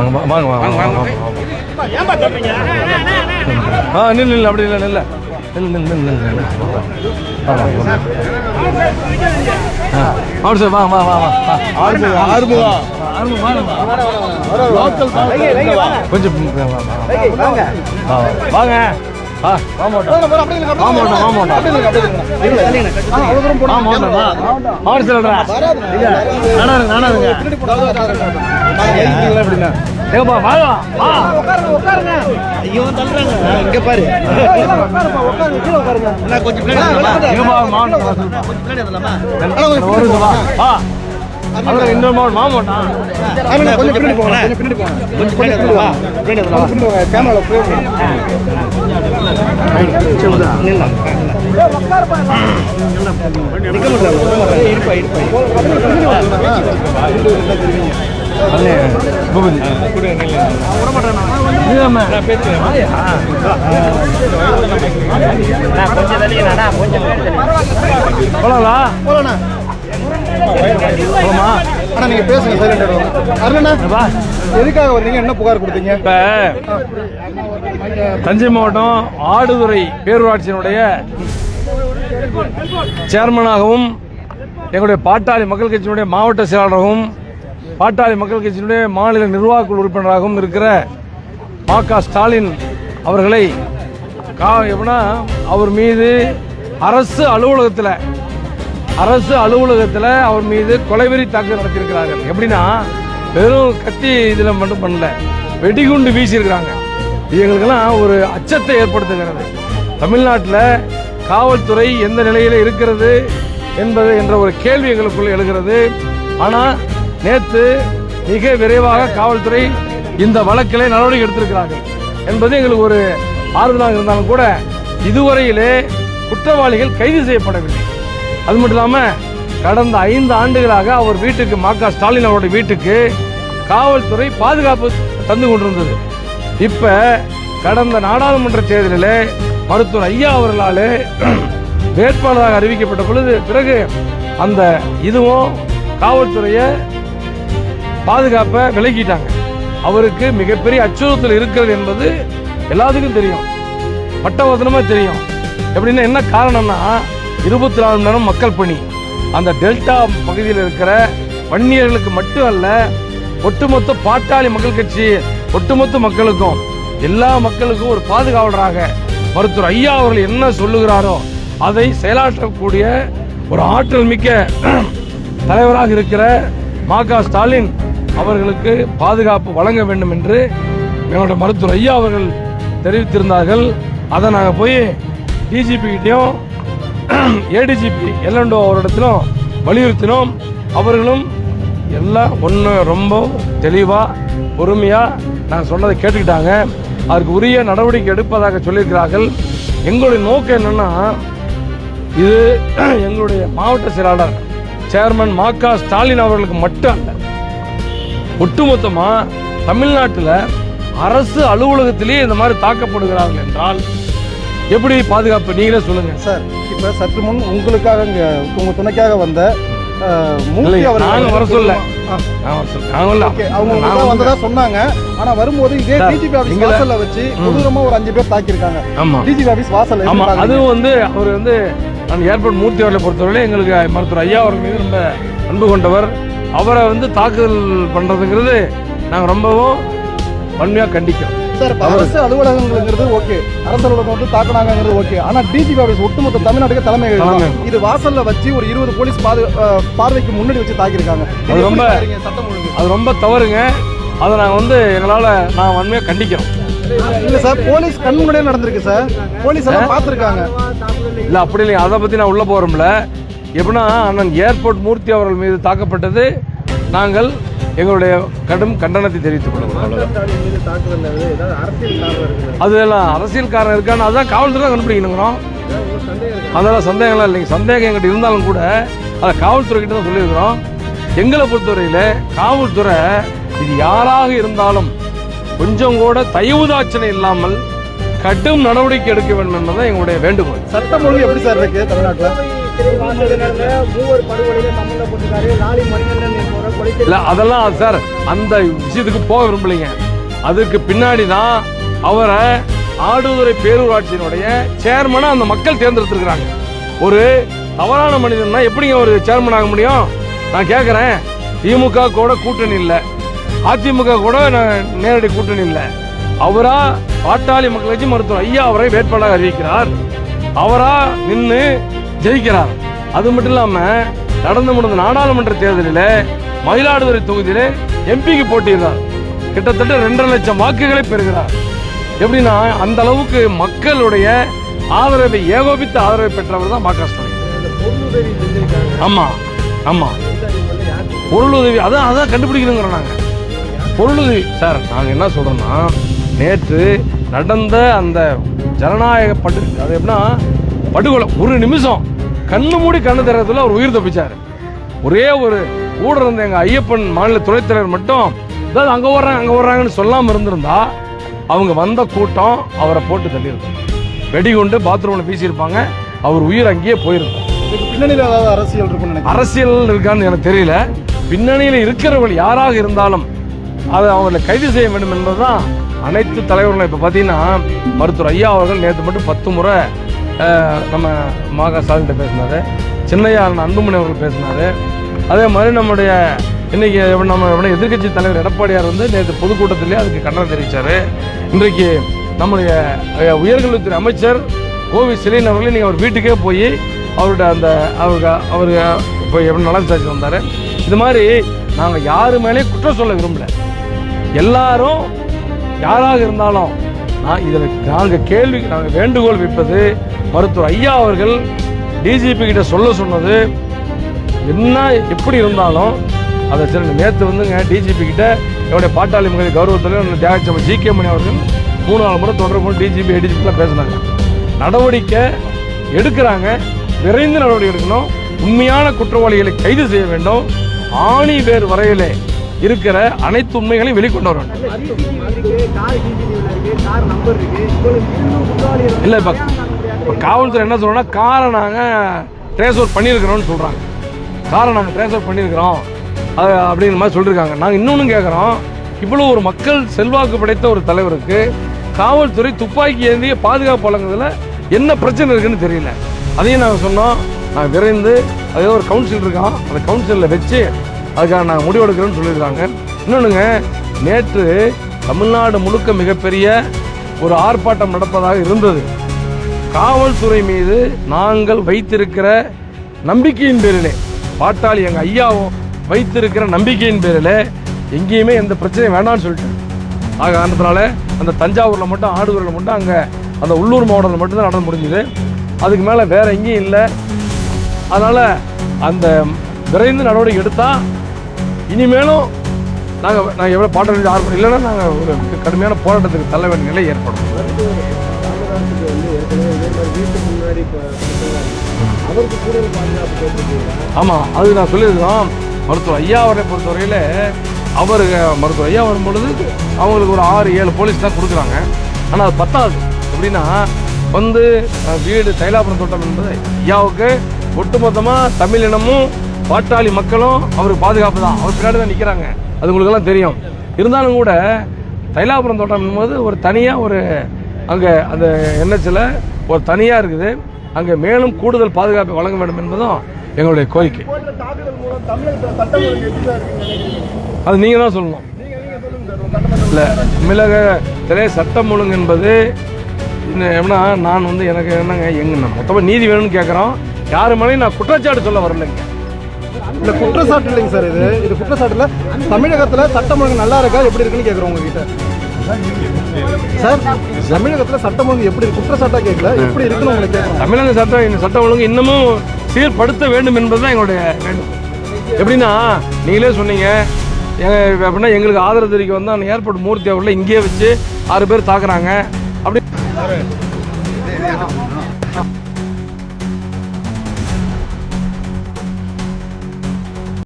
வாங்க வாங்க வாங்க வாங்க. வாங்க ஆ நில்லு நில்லு அப்படி இல்லை நில்ல. நில்லு நில்லு நில்லு நில்லு நில்லு. வா, வா, வா. ஆ அப்படி சார் வாங்க வா வா வா. வா. வாங்க லோக்கல் கொஞ்சம் வா, வா, வா. வா, வா. வாங்க. கொஞ்சம் அதான் இன்னொரு வா. மாட்டான் அண்ணா, கொஞ்சம் பின்னாடி போங்க கொஞ்சம் பின்னாடி போங்க. கொஞ்சம் பின்னாடி? நிக்க மாட்டாங்க. இருப்பா, போலாமா அண்ணா, நீங்க பேசுங்க சைலண்ட் அருணண்ணா வா எதுக்காக வந்தீங்க என்ன புகார் கொடுத்தீங்க தஞ்சை மாவட்டம் ஆடுதுறை பேரூராட்சியினுடைய சேர்மனாகவும் எங்களுடைய பாட்டாளி மக்கள் கட்சியினுடைய மாவட்ட செயலாளராகவும் பாட்டாளி மக்கள் கட்சியினுடைய மாநில நிர்வாக உறுப்பினராகவும் இருக்கிற மா க ஸ்டாலின் அவர்களை கா எப்படின்னா அவர் மீது அரசு அலுவலகத்தில் அரசு அலுவலகத்தில் அவர் மீது கொலைவெறி தாக்குதல் நடத்தியிருக்கிறார்கள் எப்படின்னா வெறும் கத்தி இதில் மட்டும் பண்ணல வெடிகுண்டு வீசியிருக்கிறாங்க. எங்களுக்கெல்லாம் ஒரு அச்சத்தை ஏற்படுத்துகிறது. தமிழ்நாட்டில் காவல்துறை எந்த நிலையில் இருக்கிறது என்பது என்ற ஒரு கேள்வி எங்களுக்குள்ள எழுகிறது. ஆனால் நேற்று மிக விரைவாக காவல்துறை இந்த வழக்கிலே நடவடிக்கை எடுத்திருக்கிறார்கள் என்பது எங்களுக்கு ஒரு ஆறுதலாக இருந்தாலும் கூட இதுவரையிலே குற்றவாளிகள் கைது செய்யப்படவில்லை. அது மட்டும் இல்லாமல் கடந்த ஐந்து ஆண்டுகளாக அவர் வீட்டுக்கு மா க. ஸ்டாலின் அவருடைய வீட்டுக்கு காவல்துறை பாதுகாப்பு தந்து கொண்டிருந்தது. இப்ப கடந்த நாடாளுமன்ற தேர்தலில் மருத்துவர் ஐயா அவர்களால் வேட்பாளராக அறிவிக்கப்பட்ட பொழுது பிறகு அந்த இதுவும் காவல்துறையை பாதுகாப்பை விலக்கிட்டாங்க. அவருக்கு மிகப்பெரிய அச்சுறுத்தல் இருக்கிறது என்பது எல்லாத்துக்கும் தெரியும். பட்டவசனமாக தெரியும். எப்படின்னா என்ன காரணம்னா இருபத்தி நாலு மணி நேரம் மக்கள் பணி. அந்த டெல்டா பகுதியில் இருக்கிற வன்னியர்களுக்கு மட்டும் அல்ல ஒட்டுமொத்த பாட்டாளி மக்கள் கட்சி ஒட்டுமொத்த மக்களுக்கும் எல்லா மக்களுக்கும் ஒரு பாதுகாவலராக மருத்துவர் ஐயா அவர்கள் என்ன சொல்லுகிறாரோ அதை செயலாற்றக்கூடிய ஒரு ஆற்றல் மிக்க தலைவராக இருக்கிற மா ஸ்டாலின் அவர்களுக்கு பாதுகாப்பு வழங்க வேண்டும் என்று எங்களோட மருத்துவர் ஐயா அவர்கள் தெரிவித்திருந்தார்கள். அதை நாங்கள் போய் டிஜிபி கிட்டையும் ஏடிஜிபி எல்என்டோ அவரிடத்திலும் வலியுறுத்தினோம். அவர்களும் எல்லாம் ஒன்று ரொம்ப தெளிவாக பொறுமையாக நான் சொன்னதை கேட்டுக்கிட்டாங்க. அதுக்கு உரிய நடவடிக்கை எடுப்பதாக சொல்லியிருக்கிறார்கள். எங்களுடைய நோக்கம் என்னென்னா இது எங்களுடைய மாவட்ட செயலாளர் சேர்மன் மா க ஸ்டாலின் அவர்களுக்கு மட்டும் அல்ல ஒட்டுமொத்தமாக தமிழ்நாட்டில் அரசு அலுவலகத்திலேயே இந்த மாதிரி தாக்கப்படுகிறார்கள் என்றால் எப்படி பாதுகாப்பு? நீங்களே சொல்லுங்கள் சார் இப்போ சற்று முன் உங்களுக்காக இங்கே உங்கள் துணைக்காக வந்த மூர்த்தி அவர்கள் நாங்க வர சொல்ல. அவங்க வந்ததா சொன்னாங்க. ஆனா வரும்போது இதே டிஜிபி ஆபீஸ் வாசல்ல வச்சு கொடூரமா ஒரு அஞ்சு பேர் தாக்கியிருக்காங்க. டிஜிபி ஆபீஸ் வாசல்ல ஆமா? அதுவும் வந்து அவர் வந்து நான் ஏர்போர்ட் மூர்த்தி அவர்களை பொறுத்தவரை எங்களுக்கு மருத்துவர் ஐயா அவர்கள் மீது ரொம்ப அன்பு கொண்டவர். அவரை வந்து தாக்குதல் பண்றதுங்கிறது நாங்க ரொம்பவும் வன்மையா கண்டிக்கிறோம். சார் அரசு அலுவலகங்கிறது ஓகே. அரசு அலுவலகம் வந்து தாக்குனாங்கிறது ஓகே. ஆனா டிஜிபி ஆபீஸ் ஒட்டுமொத்த தமிழ்நாட்டுக்கு தலைமை. இது வாசல்ல வச்சு ஒரு இருபது போலீஸ் பார்வைக்கு முன்னாடி வச்சு தாக்கியிருக்காங்க. அது ரொம்ப- சட்டம் அது ரொம்ப தவறுங்க. அதை நாங்கள் வந்து எங்களால் நான் வன்மையாக கண்டிக்கிறோம். இல்ல சார் போலீஸ் கண் முன்னாடியே நடந்திருக்கு சார். போலீஸ் எல்லாம் பார்த்திருக்காங்க. இல்லை அப்படி இல்லைங்க. அதை பற்றி நான் உள்ளே போகிறோம்ல எப்படின்னா அண்ணன் ஏர்போர்ட் மூர்த்தி அவர்கள் மீது தாக்கப்பட்டது. நாங்கள் எங்களுடைய கடும் கண்டனத்தை தெரிவித்துக் கொள்கிறோம் அவ்வளவுதான். அதெல்லாம் அரசியல் காரணம் இருக்கான்னு அதான் காவல்துறை கண்டுபிடிக்கணுங்கிறோம். அதெல்லாம் சந்தேகம்லாம் இல்லைங்க. சந்தேகம் எங்கிட்ட இருந்தாலும் கூட அதை காவல்துறை கிட்ட தான் சொல்லியிருக்கிறோம். எங்களை பொறுத்தவரையில் காவல்துறை இது யாராக இருந்தாலும் கொஞ்சம் கூட தயவுதாட்சணை இல்லாமல் கடும் நடவடிக்கை எடுக்க வேண்டும் என்பதை எங்களுடைய வேண்டுகோள். சட்டம் ஒழுங்கு எப்படி சார் இருக்கு தமிழ்நாட்டுல? மூவர் படுகொலையில தமிழ்ல போட்டிருக்காரு. லாலி மணிகண்டன் இல்ல அதெல்லாம் சார் அந்த விஷயத்துக்கு போக விரும்பலைங்க. அதுக்கு பின்னாடி தான் அவரை ஆடுதுறை பேரூராட்சியினுடைய சேர்மனாக அந்த மக்கள் தேர்ந்தெடுத்திருக்கிறாங்க. ஒரு தவறான மனிதன்னா எப்படிங்க ஒரு சேர்மன் ஆக முடியும்? நான் கேட்குறேன் திமுக கூட கூட்டணி இல்லை. அதிமுக கூட நான் நேரடி கூட்டணி இல்லை. அவரா பாட்டாளி மக்கள் கட்சி மருத்துவர் ஐயா அவரை வேட்பாளராக அறிவிக்கிறார். அவரா நின்று ஜெயிக்கிறார். அது மட்டும் இல்லாமல் நடந்து முடிந்த நாடாளுமன்ற தேர்தலில் மயிலாடுதுறை தொகுதியில் எம்பிக்கு போட்டியிடுறார். கிட்டத்தட்ட ரெண்டரை லட்சம் வாக்குகளை பெறுகிறார். எப்படின்னா அந்த அளவுக்கு மக்களுடைய ஆதரவை ஏகோபித்த ஆதரவை பெற்றவர் தான் மா க ஸ்டாலின். ஆமாம் ஆமாம் பொருளுதவி அதான் அதான் கண்டுபிடிக்கணுங்கிறோம் நாங்கள் பொருளுதவி சார் நாங்கள் என்ன சொல்கிறோம்னா நேற்று நடந்த அந்த ஜனநாயக படு அது எப்படின்னா படுகொலை ஒரு நிமிஷம். கண்ணு மூடி கண்ணு திறத்துல அவர் உயிர் தப்பிச்சாரு. ஒரே ஒரு கூட இருந்த எங்க ஐயப்பன் மாநில துணைத் தலைவர் மட்டும் அதாவது அங்க வர்றாங்க அங்க வர்றாங்கன்னு சொல்லாம இருந்திருந்தா அவங்க வந்த கூட்டம் அவரை போட்டு தள்ளியிருக்கும். வெடிகுண்டு பாத்ரூம்ல வீசியிருப்பாங்க அவர் உயிர் அங்கேயே போயிருக்கும். பின்னணியில் ஏதாவது அரசியல் நினைக்கிறேன் அரசியல் இருக்கான்னு எனக்கு தெரியல. பின்னணியில் இருக்கிறவர்கள் யாராக இருந்தாலும் அதை அவங்களை கைது செய்ய வேண்டும் என்பதுதான் அனைத்து தலைவர்களும். இப்போ பார்த்தீங்கன்னா மருத்துவர் ஐயா அவர்கள் நேற்று மட்டும் பத்து முறை நம்ம மாகா சார்கிட்ட பேசினாரு. சின்னையா அன்புமணி அவர்கள் பேசினார். அதே மாதிரி நம்முடைய இன்றைக்கி நம்ம எதிர்க்கட்சி தலைவர் எடப்பாடியார் வந்து நேற்று பொதுக்கூட்டத்திலே அதுக்கு கண்டனம் தெரிவித்தார் இன்றைக்கு நம்முடைய உயர்கல்வித்துறை அமைச்சர் கோவி செலின் அவர்கள் நீங்கள் அவர் வீட்டுக்கே போய் அவருடைய அந்த அவருக்கு அவருக்கு இப்போ எப்படி நலன் விசாரிச்சு வந்தார். இது மாதிரி நாங்கள் யாரு மேலேயும் குற்றம் சொல்ல விரும்பல. எல்லாரும் யாராக இருந்தாலும் நான் இதில் நாங்கள் கேள்வி நாங்கள் வேண்டுகோள் வைப்பது மருத்துவர் ஐயா அவர்கள் டிஜிபி கிட்ட சொல்ல சொன்னது. என்ன எப்படி இருந்தாலும் அதை சரி நேற்று வந்துங்க டிஜிபி கிட்ட என்னுடைய பாட்டாளி மகளிர் கௌரவத்தில் தியாகச்சபை ஜி கே மணி அவர்கள் மூணு நாலு முறை தொடர்பு கொண்டு டிஜிபி ஏடிஜிபிலாம் பேசினாங்க. நடவடிக்கை எடுக்கிறாங்க. விரைந்து நடவடிக்கை எடுக்கணும். உண்மையான குற்றவாளிகளை கைது செய்ய வேண்டும். ஆணி வேறு வரையிலே இருக்கிற அனைத்து உண்மைகளையும் வெளிக்கொண்டு வரணும். வேண்டும் இல்லை இப்போ இப்போ காவல்துறை என்ன சொல்கிறோன்னா காரை நாங்கள் ட்ரேஸ் அவுட் பண்ணியிருக்கிறோம்னு சொல்கிறாங்க காரை நாங்கள் ட்ரேஸ் அவுட் பண்ணியிருக்கிறோம். அது அப்படிங்கிற மாதிரி சொல்லியிருக்காங்க. நாங்கள் இன்னொன்று கேட்குறோம் இவ்வளோ ஒரு மக்கள் செல்வாக்கு படைத்த ஒரு தலைவருக்கு காவல்துறை துப்பாக்கி ஏந்திய பாதுகாப்பு வழங்குறதுல என்ன பிரச்சனை இருக்குன்னு தெரியல. அதையும் நாங்கள் சொன்னோம். நான் விரைந்து அதே ஒரு கவுன்சில் இருக்கான் அந்த கவுன்சிலில் வச்சு அதுக்காக நாங்கள் முடிவெடுக்கிறோன்னு சொல்லியிருக்காங்க. இன்னொன்றுங்க நேற்று தமிழ்நாடு முழுக்க மிகப்பெரிய ஒரு ஆர்ப்பாட்டம் நடப்பதாக இருந்தது. காவல்துறை மீது நாங்கள் வைத்திருக்கிற நம்பிக்கையின் பேரிலே பாட்டாளி எங்கள் ஐயாவும் வைத்திருக்கிற நம்பிக்கையின் பேரில் எங்கேயுமே எந்த பிரச்சனையும் வேண்டாம்னு சொல்லிட்டேன் ஆக காரணத்தினால அந்த தஞ்சாவூரில் மட்டும் ஆடுதுறையில் மட்டும் அங்கே அந்த உள்ளூர் மாவட்டத்தில் மட்டும்தான் நடந்து முடிஞ்சுது. அதுக்கு மேலே வேற எங்கேயும் இல்லை. அதனால் அந்த விரைந்து நடவடிக்கை எடுத்தால் இனிமேலும் நாங்கள் நாங்கள் எவ்வளோ பாட்டு ஆர்வம் இல்லைன்னா நாங்கள் ஒரு கடுமையான போராட்டத்துக்கு தள்ள வேண்டிய நிலை ஏற்படும். ஆமாம் அது நான் சொல்லியிருக்கோம் மருத்துவர் ஐயா அவரை பொறுத்தவரையில் அவர் மருத்துவர் ஐயா வரும்பொழுது அவங்களுக்கு ஒரு ஆறு ஏழு போலீஸ் தான் கொடுக்குறாங்க. ஆனால் அது பத்தாது. எப்படின்னா வந்து வீடு தைலாபுரம் தோட்டம் என்பது ஐயாவுக்கு ஒட்டுமொத்தமாக தமிழ் இனமும் பாட்டாளி மக்களும் அவருக்கு பாதுகாப்பு தான். அவர் பின்னாடி தான் நிற்கிறாங்க அது உங்களுக்கெல்லாம் தெரியும். இருந்தாலும் கூட தைலாபுரம் தோட்டம் போது ஒரு தனியாக ஒரு அங்கே அந்த என்ஹெச்சில் ஒரு தனியாக இருக்குது. அங்கே மேலும் கூடுதல் பாதுகாப்பை வழங்க வேண்டும் என்பதும் எங்களுடைய கோரிக்கை. அது நீங்கள் தான் சொல்லணும். இல்லை தமிழக திரை சட்டம் ஒழுங்கு என்பது எப்படின்னா நான் வந்து எனக்கு என்னங்க எங்க மொத்தமாக நீதி வேணும்னு கேட்குறோம் யாரு மேலேயும் நான் குற்றச்சாட்டு சொல்ல வரலைங்க. இந்த குற்றச்சாட்டு இல்லைங்க சார் இது. இது குற்றச்சாட்டில் தமிழகத்தில் சட்டம் ஒழுங்கு நல்லா இருக்கா? எப்படி இருக்குன்னு கேட்குறோம் உங்ககிட்ட. சார் தமிழகத்தில் சட்டம் ஒழுங்கு எப்படி குற்றச்சாட்டாக கேட்கல எப்படி இருக்குன்னு உங்களுக்கு தமிழக சட்டம் இந்த சட்டம் ஒழுங்கு இன்னமும் சீர்படுத்த வேண்டும் என்பது தான் எங்களுடைய வேண்டும் எப்படின்னா நீங்களே சொன்னீங்க. எங்க- அப்படின்னா எங்களுக்கு ஆதரவு தெரிவிக்க வந்து அந்த ஏர்போர்ட் மூர்த்தி அவர்களை இங்கேயே வச்சு ஆறு பேர் தாக்குறாங்க. அப்படி